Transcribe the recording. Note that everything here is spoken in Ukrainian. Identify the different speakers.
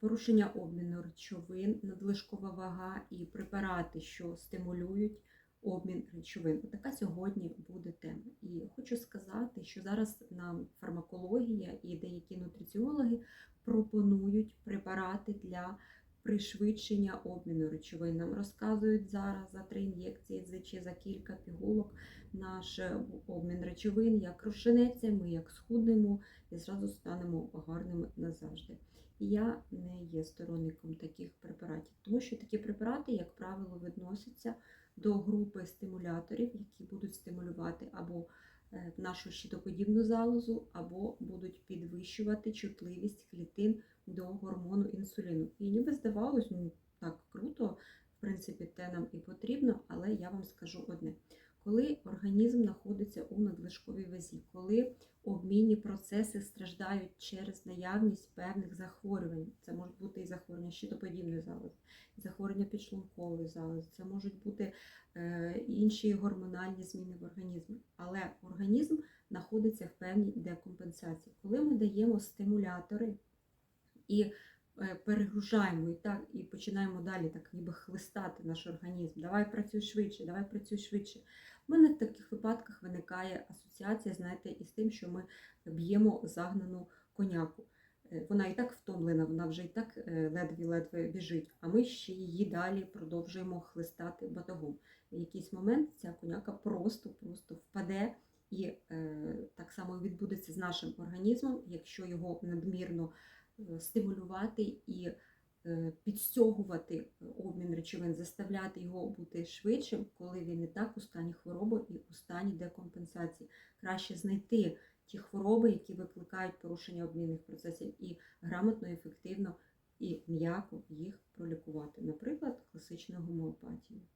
Speaker 1: порушення обміну речовин, надлишкова вага і препарати, що стимулюють обмін речовин. Така сьогодні буде тема. І хочу сказати, що зараз нам фармакологія і деякі нутриціологи пропонують препарати для пришвидшення обміну речовин. Нам розказують зараз за три ін'єкції чи за кілька пігулок наш е, обмін речовин, як розженеться, ми як схуднемо і зразу станемо гарними назавжди. Я не є сторонником таких препаратів, тому що такі препарати, як правило, відносяться до групи стимуляторів, які будуть стимулювати або е, нашу щитоподібну залозу, або будуть підвищувати чутливість клітин до гормону інсуліну. І ніби здавалось, ну так круто, в принципі, те нам і потрібно, але я вам скажу одне. Коли організм знаходиться у надлишковій вазі, коли обмінні процеси страждають через наявність певних захворювань, це можуть бути і захворювання щитоподібної залози, і захворювання підшлункової залози, це можуть бути е, інші гормональні зміни в організмі. Але організм знаходиться в певній декомпенсації. Коли ми даємо стимулятори і перегружаємо і так, і починаємо далі так ніби хлистати наш організм. Давай працюй швидше, давай працюй швидше. У мене в таких випадках виникає асоціація, знаєте, із тим, що ми б'ємо загнану коняку. Е, Вона і так втомлена, вона вже і так е, ледве-ледве біжить, а ми ще її далі продовжуємо хлистати батогом. В якийсь момент ця коняка просто-просто впаде. І е, так само відбудеться з нашим організмом, якщо його надмірно е, стимулювати і е, підстягувати обмін речовин, заставляти його бути швидшим, коли він і так у стані хвороби і у стані декомпенсації. Краще знайти ті хвороби, які викликають порушення обмінних процесів, і грамотно, ефективно і м'яко їх пролікувати, наприклад, класичною гомеопатією.